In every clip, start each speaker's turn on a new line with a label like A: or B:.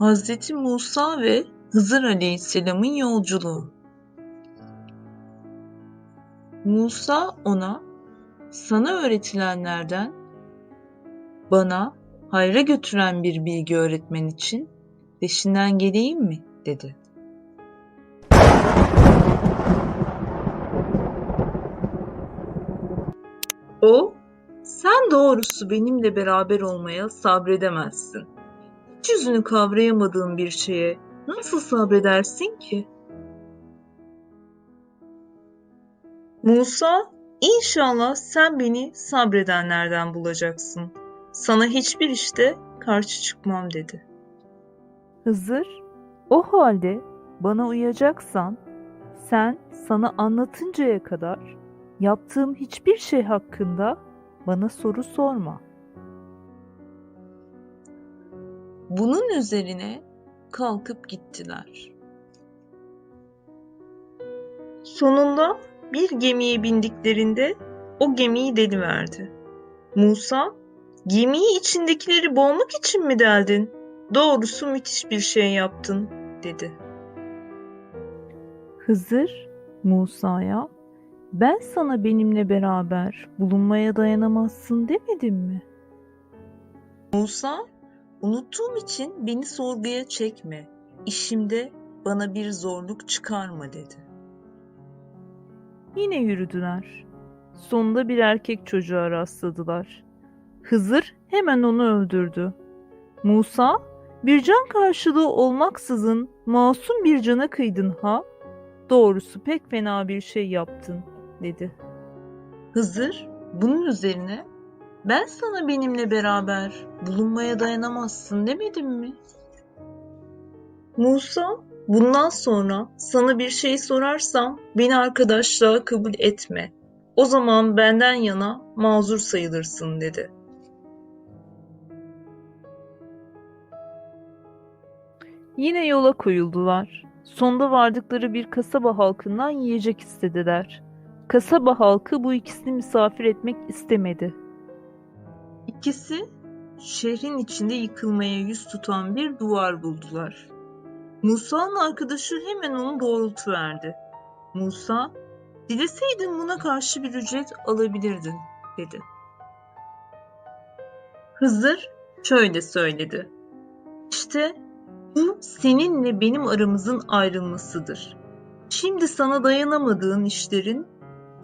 A: Hazreti Musa ve Hızır Aleyhisselam'ın yolculuğu. Musa ona, sana öğretilenlerden bana hayra götüren bir bilgi öğretmen için peşinden geleyim mi? dedi. O, sen doğrusu benimle beraber olmaya sabredemezsin. Hiç yüzünü kavrayamadığın bir şeye nasıl sabredersin ki? Musa, inşallah sen beni sabredenlerden bulacaksın. Sana hiçbir işte karşı çıkmam dedi.
B: Hızır, o halde bana uyacaksan sen sana anlatıncaya kadar yaptığım hiçbir şey hakkında bana soru sorma.
A: Bunun üzerine kalkıp gittiler. Sonunda bir gemiye bindiklerinde o gemiyi deliverdi. Musa, gemiyi içindekileri boğmak için mi deldin? Doğrusu müthiş bir şey yaptın, dedi.
B: Hızır, Musa'ya ben sana benimle beraber bulunmaya dayanamazsın demedim mi?
A: Musa, unuttuğum için beni sorguya çekme. İşimde bana bir zorluk çıkarma dedi.
B: Yine yürüdüler. Sonunda bir erkek çocuğa rastladılar. Hızır hemen onu öldürdü. Musa, bir can karşılığı olmaksızın masum bir cana kıydın ha? Doğrusu pek fena bir şey yaptın, dedi.
A: Hızır bunun üzerine ben sana benimle beraber bulunmaya dayanamazsın demedim mi? Musa bundan sonra sana bir şey sorarsam beni arkadaşlığa kabul etme. O zaman benden yana mazur sayılırsın dedi.
B: Yine yola koyuldular. Sonda vardıkları bir kasaba halkından yiyecek istediler. Kasaba halkı bu ikisini misafir etmek istemedi.
A: İkisi şehrin içinde yıkılmaya yüz tutan bir duvar buldular. Musa'nın arkadaşı hemen onu doğrultu verdi. Musa, dileseydin buna karşı bir ücret alabilirdin, dedi. Hızır şöyle söyledi. İşte bu seninle benim aramızın ayrılmasıdır. Şimdi sana dayanamadığın işlerin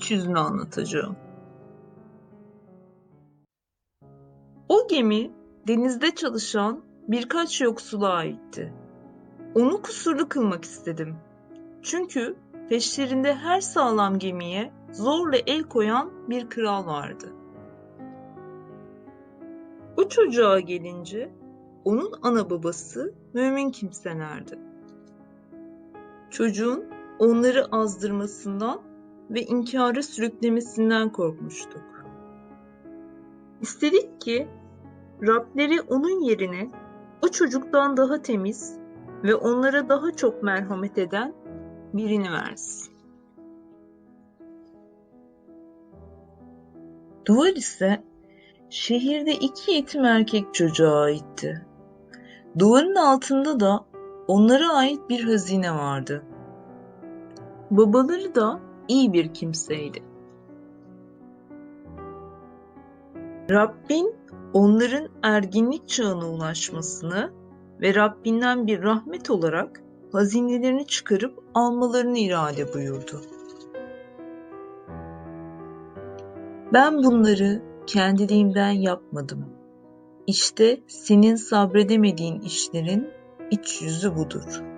A: yüzünü anlatacağım. O gemi denizde çalışan birkaç yoksula aitti. Onu kusurlu kılmak istedim. Çünkü peşlerinde her sağlam gemiye zorla el koyan bir kral vardı. O çocuğa gelince onun ana babası mümin kimselerdi. Çocuğun onları azdırmasından ve inkara sürüklemesinden korkmuştuk. İstedik ki Rableri onun yerine o çocuktan daha temiz ve onlara daha çok merhamet eden birini versin. Duvar ise şehirde iki yetim erkek çocuğa aitti. Duvarın altında da onlara ait bir hazine vardı. Babaları da iyi bir kimseydi. Rabbin onların erginlik çağına ulaşmasını ve Rabbinden bir rahmet olarak hazinelerini çıkarıp almalarını irade buyurdu. Ben bunları kendiliğimden yapmadım. İşte senin sabredemediğin işlerin iç yüzü budur.''